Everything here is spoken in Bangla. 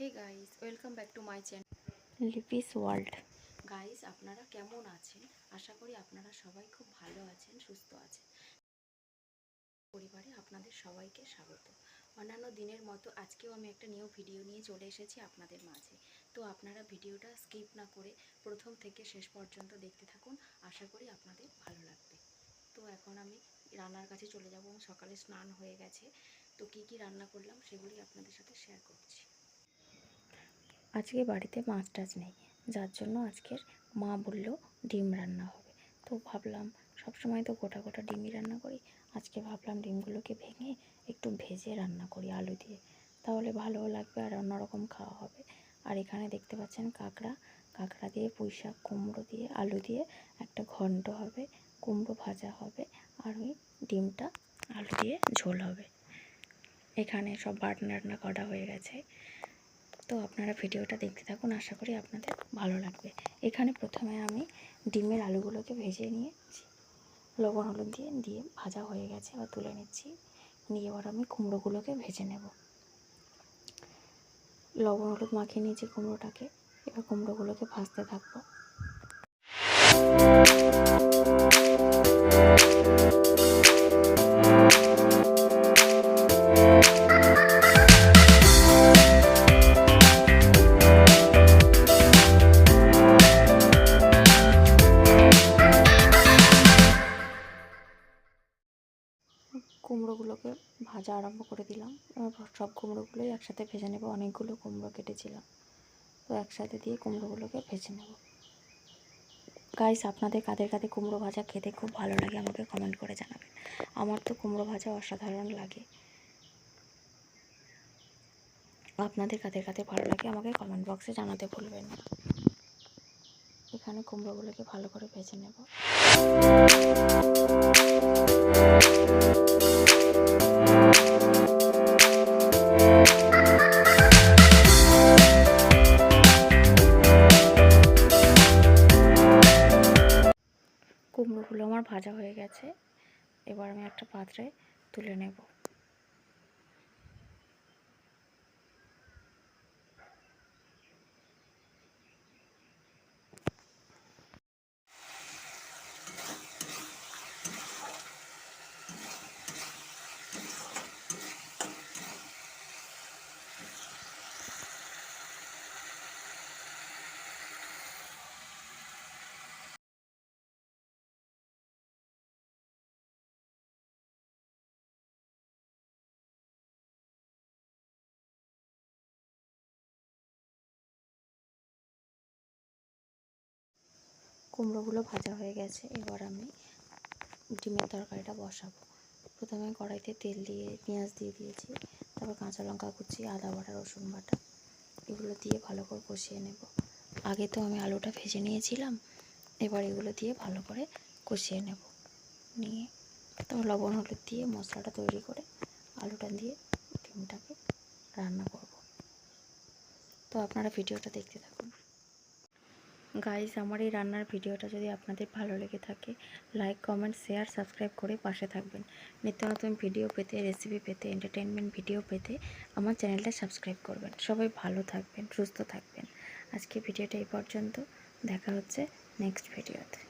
Hey guys welcome back to my channel Lipi's world guys আপনারা কেমন আছেন? আশা করি আপনারা সবাই খুব ভালো আছেন সুস্থ আছেন। পরিবারে আপনাদের সবাইকে স্বাগত। অন্যান্য দিনের মতো আজকেও আমি একটা নিউ ভিডিও নিয়ে চলে এসেছি আপনাদের মাঝে। তো আপনারা ভিডিওটা স্কিপ না করে প্রথম থেকে শেষ পর্যন্ত দেখতে থাকুন। আশা করি আপনাদের ভালো লাগবে। তো এখন আমি রান্নার কাছে চলে যাব সকালে স্নান হয়ে গেছে। তো কি কি রান্না করলাম সেগুলি আপনাদের সাথে শেয়ার করছি। আজকে বাড়িতে মাছ টাছ নেই। যার জন্য আজকের মা বলল ডিম রান্না হবে। তো ভাবলাম সবসময় তো গোটা গোটা ডিমই রান্না করি। আজকে ভাবলাম ডিমগুলোকে ভেঙে একটু ভেজে রান্না করি আলু দিয়ে। তাহলে ভালোও লাগবে আর অন্যরকম খাওয়া হবে। আর এখানে দেখতে পাচ্ছেন কাঁকড়া। কাঁকড়া দিয়ে পুঁই শাক, কুমড়ো দিয়ে, আলু দিয়ে একটা ঘন্ট হবে, কুমড়ো ভাজা হবে আর ওই ডিমটা আলু দিয়ে ঝোল হবে। এখানে সব বাটনা রান্না করা হয়ে গেছে। তো আপনারা ভিডিওটা দেখতে থাকুন, আশা করি আপনাদের ভালো লাগবে। এখানে প্রথমে আমি ডিমের আলুগুলোকে ভেজে নিয়েছি। লবণ হলুদ দিয়ে দিয়ে ভাজা হয়ে গেছে, এবার তুলে নিচ্ছি। নিয়ে এবার আমি কুমড়োগুলোকে ভেজে নেব। লবণ হলুদ মাখিয়ে নিয়েছি কুমড়োটাকে, এবার কুমড়োগুলোকে ভাজতে থাকব। কুমড়োগুলোকে ভাজা আরম্ভ করে দিলাম। সব কুমড়োগুলোই একসাথে ভেজে নেব। অনেকগুলো কুমড়ো কেটেছিলাম। তো একসাথে দিয়ে কুমড়োগুলোকে ভেজে নেব। গাইস আপনাদের কাদের কাদের কুমড়ো ভাজা খেতে খুব ভালো লাগে। আমাকে কমেন্ট করে জানাবেন। আমার তো কুমড়ো ভাজা অসাধারণ লাগে। আপনাদের কাদের কাদের ভালো লাগে, আমাকে কমেন্ট বক্সে জানাতে ভুলবেন না। এখানে কুমড়োগুলোকে ভালো করে ভেজে নেব। কুমড়োগুলো আমার ভাজা হয়ে গেছে। এবার আমি একটা পাত্রে তুলে নেব। কুমড়োগুলো ভাজা হয়ে গেছে, এবার আমি ডিমের তরকারিটা বসাবো। প্রথমে কড়াইতে তেল দিয়ে, পেঁয়াজ দিয়ে দিয়েছি, তারপর কাঁচা লঙ্কা কুচি, আদা বাটা, রসুন বাটা, এগুলো দিয়ে ভালো করে কষিয়ে নেব। আগে তো আমি আলুটা ভেজে নিয়েছিলাম, এবার এগুলো দিয়ে ভালো করে কষিয়ে নেব। নিয়ে তারপর লবণ, হলুদ দিয়ে মশলাটা তৈরি করে আলুটা দিয়ে ডিমটাকে রান্না করব। তো আপনারা ভিডিওটা দেখতে থাকুন। গাইস আমার এই রান্নার ভিডিওটা যদি আপনাদের ভালো লেগে থাকে লাইক কমেন্ট শেয়ার সাবস্ক্রাইব করে পাশে থাকবেন। নিত্য নতুন ভিডিও পেতে রেসিপি পেতে এন্টারটেনমেন্ট ভিডিও পেতে আমার চ্যানেলটা সাবস্ক্রাইব করবেন। সবাই ভালো থাকবেন, সুস্থ থাকবেন। আজকে ভিডিওটা এই পর্যন্ত। দেখা হচ্ছে নেক্সট ভিডিওতে